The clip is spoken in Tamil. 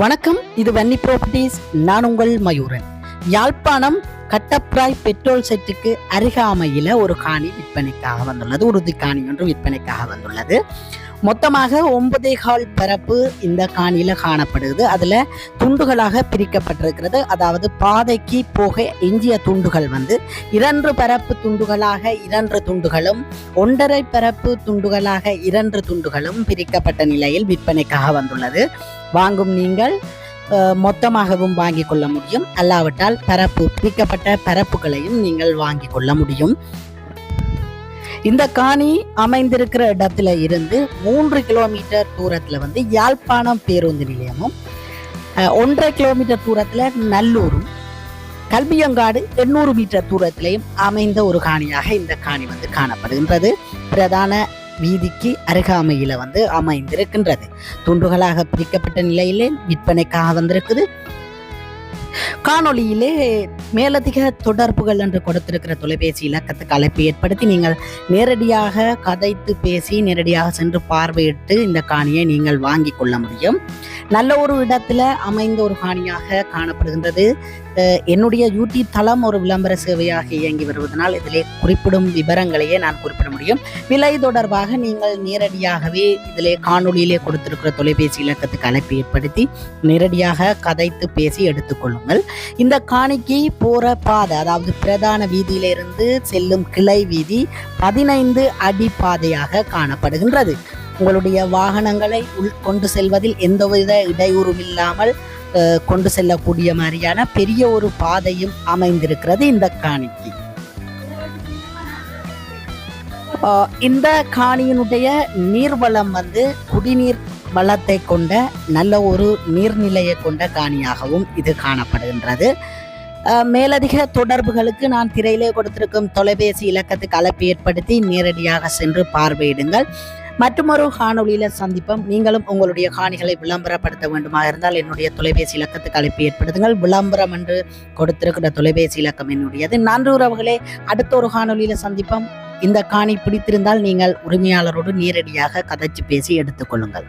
வணக்கம் இது வன்னி ப்ராப்பர்ட்டிஸ் நான் உங்கள் மயூரன். யாழ்ப்பாணம் கட்டப்ராய் பெட்ரோல் செட்டுக்கு அருகாமையில் ஒரு காணி விற்பனைக்காக வந்துள்ளது உறுதி காணி ஒன்று விற்பனைக்காக வந்துள்ளது. மொத்தமாக ஒன்பதே கால் பரப்பு இந்த காணியில் காணப்படுது அதில் துண்டுகளாக பிரிக்கப்பட்டிருக்கிறது. அதாவது பாதைக்கு போக எஞ்சிய துண்டுகள் வந்து இரண்டு பரப்பு துண்டுகளாக இரண்டு துண்டுகளும் ஒன்றரை பரப்பு துண்டுகளாக இரண்டு துண்டுகளும் பிரிக்கப்பட்ட நிலையில் விற்பனைக்காக வந்துள்ளது. வாங்கும் நீங்கள் அஹ், மொத்தமாகவும் வாங்கி கொள்ள முடியும். அல்லாவிட்டால் பரப்பு பிரிக்கப்பட்ட பரப்புகளையும் நீங்கள் வாங்கிக் கொள்ள முடியும். இந்த காணி அமைந்திருக்கிற இடத்துல இருந்து மூன்று கிலோமீட்டர் தூரத்தில் வந்து யாழ்ப்பாணம் பேருந்து நிலையமும் ஒன்றரை கிலோமீட்டர் தூரத்தில் நல்லூரும் கல்வியங்காடு எண்ணூறு மீட்டர் தூரத்திலையும் அமைந்த ஒரு காணியாக இந்த காணி வந்து காணப்படுகின்றது. பிரதான வீதிக்கு அருகாமையில வந்து அமைந்திருக்கின்றது. துண்டுகளாக பிரிக்கப்பட்ட நிலையிலே விற்பனைக்காக வந்திருக்குது. காணொளியிலே மேலதிக தொடர்புகள் என்று கொடுத்திருக்கிற தொலைபேசி இலக்கத்துக்கு அழைப்பு ஏற்படுத்தி நீங்கள் நேரடியாக கதைத்து பேசி நேரடியாக சென்று பார்வையிட்டு இந்த காணியை நீங்கள் வாங்கி கொள்ள முடியும். நல்ல ஒரு இடத்துல அமைந்த ஒரு காணியாக காணப்படுகின்றது. என்னுடைய யூடியூப் தளம் ஒரு விளம்பர சேவையாக இயங்கி வருவதனால் இதிலே குறிப்பிடும் விவரங்களையே நான் குறிப்பிட முடியும். விலை தொடர்பாக நீங்கள் நேரடியாகவே இதிலே காணொலியிலே கொடுத்திருக்கிற தொலைபேசி இலக்கத்துக்கு அழைப்பு ஏற்படுத்தி நேரடியாக கதைத்து பேசி எடுத்துக்கொள்ளுங்கள் இந்த காணிக்கு போகிற பாதை அதாவது பிரதான வீதியிலிருந்து செல்லும் கிளை வீதி பதினைந்து அடி பாதையாக காணப்படுகின்றது. உங்களுடைய வாகனங்களை உள் கொண்டு செல்வதில் எந்தவித இடையூறும் இல்லாமல் கொண்டு செல்லக்கூடிய மாதிரியான பெரிய ஒரு பாதையும் அமைந்திருக்கிறது இந்த காணிக்கு. இந்த காணியினுடைய நீர்வளம் வந்து குடிநீர் வளத்தை கொண்ட நல்ல ஒரு நீர்நிலையை கொண்ட காணியாகவும் இது காணப்படுகின்றது. மேலதிக தொடர்புகளுக்கு நான் திரையிலே கொடுத்திருக்கும் தொலைபேசி இலக்கத்துக்கு அழைப்பு ஏற்படுத்தி நேரடியாக சென்று பார்வையிடுங்கள். மற்றொரு காணொலியில் சந்திப்போம். நீங்களும் உங்களுடைய காணிகளை விளம்பரப்படுத்த வேண்டுமாக இருந்தால் என்னுடைய தொலைபேசி இலக்கத்துக்கு அழைப்பு ஏற்படுத்துங்கள். விளம்பரம் என்று கொடுத்திருக்கிற தொலைபேசி இலக்கம் என்னுடையது. நன்றி உறவுகளே அடுத்த ஒரு காணொலியில் சந்திப்போம். இந்த காணி பிடித்திருந்தால் நீங்கள் உரிமையாளரோடு நேரடியாக கதைச்சு பேசி எடுத்துக்கொள்ளுங்கள்